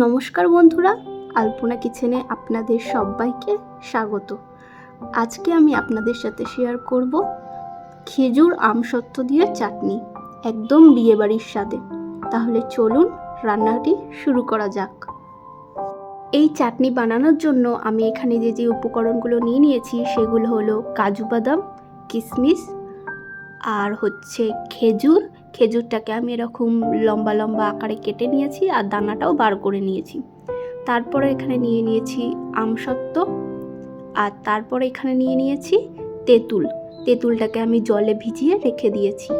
নমস্কার বন্ধুরা, আলপনা কিচেনে আপনাদের সবাইকে স্বাগত। আজকে আমি আপনাদের সাথে শেয়ার করব খেজুর আমসত্ত্ব দিয়ে চাটনি, একদম বিয়েবাড়ির স্বাদে। তাহলে চলুন রান্নাটি শুরু করা যাক। এই চাটনি বানানোর জন্য আমি এখানে যে যে উপকরণগুলো নিয়ে নিয়েছি, সেগুলো হলো কাজু বাদাম কিশমিশ আর হচ্ছে খেজুর খেজুরটাকে আমি এরকম লম্বা লম্বা আকারে কেটে নিয়েছি আর দানাটাও বার করে নিয়েছি। তারপরে এখানে নিয়ে নিয়েছি আমসত্ত্ব আর তারপরে এখানে নিয়ে নিয়েছি তেঁতুল। তেঁতুলটাকে আমি জলে ভিজিয়ে রেখে দিয়েছি।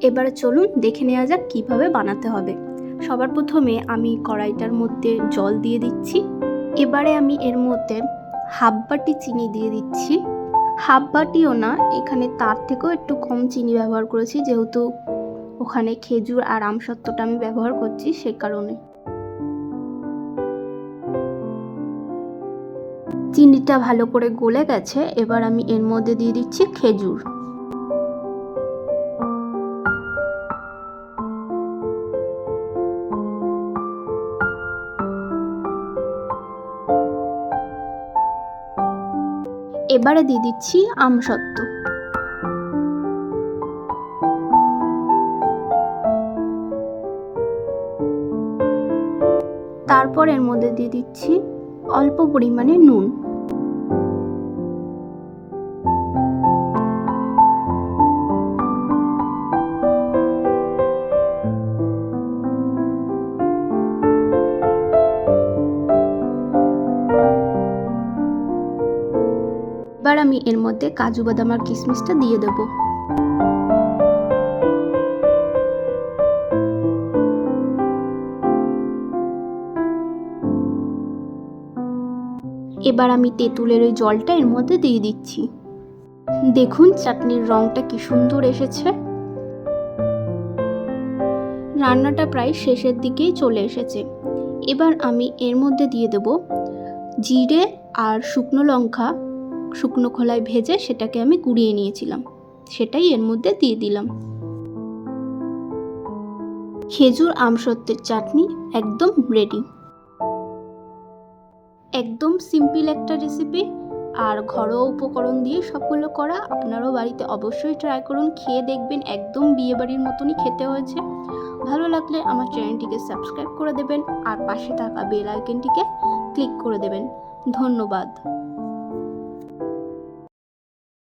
এবারে চলুন দেখে নেওয়া যাক কীভাবে বানাতে হবে। সবার প্রথমে আমি কড়াইটার মধ্যে জল দিয়ে দিচ্ছি। এবারে আমি এর মধ্যে হাফ বাটি চিনি দিয়ে দিচ্ছি। হাফ বাটিও না, এখানে তার থেকেও একটু কম চিনি ব্যবহার করেছি, যেহেতু ওখানে খেজুর আর আমসত্ত্বটা আমি ব্যবহার করছি সে কারণে। চিনিটা ভালো করে গলে গেছে, এবার আমি এর মধ্যে দিয়ে দিচ্ছি খেজুর। এবারে দিয়ে দিচ্ছি আমসত্ত্ব তারপর এর মধ্যে দিয়ে দিচ্ছি অল্প পরিমাণে নুন। এবার আমি এর মধ্যে কাজু বাদাম আর কিশমিশটা দিয়ে দেব। এবার আমি তেঁতুলের ওই জলটা এর মধ্যে দিয়ে দিচ্ছি। দেখুন চাটনির রংটা কি সুন্দর এসেছে। রান্নাটা প্রায় শেষের দিকেই চলে এসেছে। এবার আমি এর মধ্যে দিয়ে দেব জিরে আর শুকনো লঙ্কা। শুকনো খোলায় ভেজে সেটাকে আমি কুড়িয়ে নিয়েছিলাম। সেটাই এর মধ্যে দিয়ে দিলাম। খেজুর আমসত্ত্বের চাটনি একদম রেডি একদম সিম্পল একটা রেসিপি আর ঘরোয়া উপকরণ দিয়ে সবগুলো করা আপনারাও বাড়িতে অবশ্যই ট্রাই করুন। খেয়ে দেখবেন একদম বিয়েবাড়ির মতনই খেতে হয়েছে। ভালো লাগলে আমার চ্যানেলটিকে সাবস্ক্রাইব করে দেবেন। আর পাশে থাকা বেল আইকনটিকে ক্লিক করে দেবেন। ধন্যবাদ।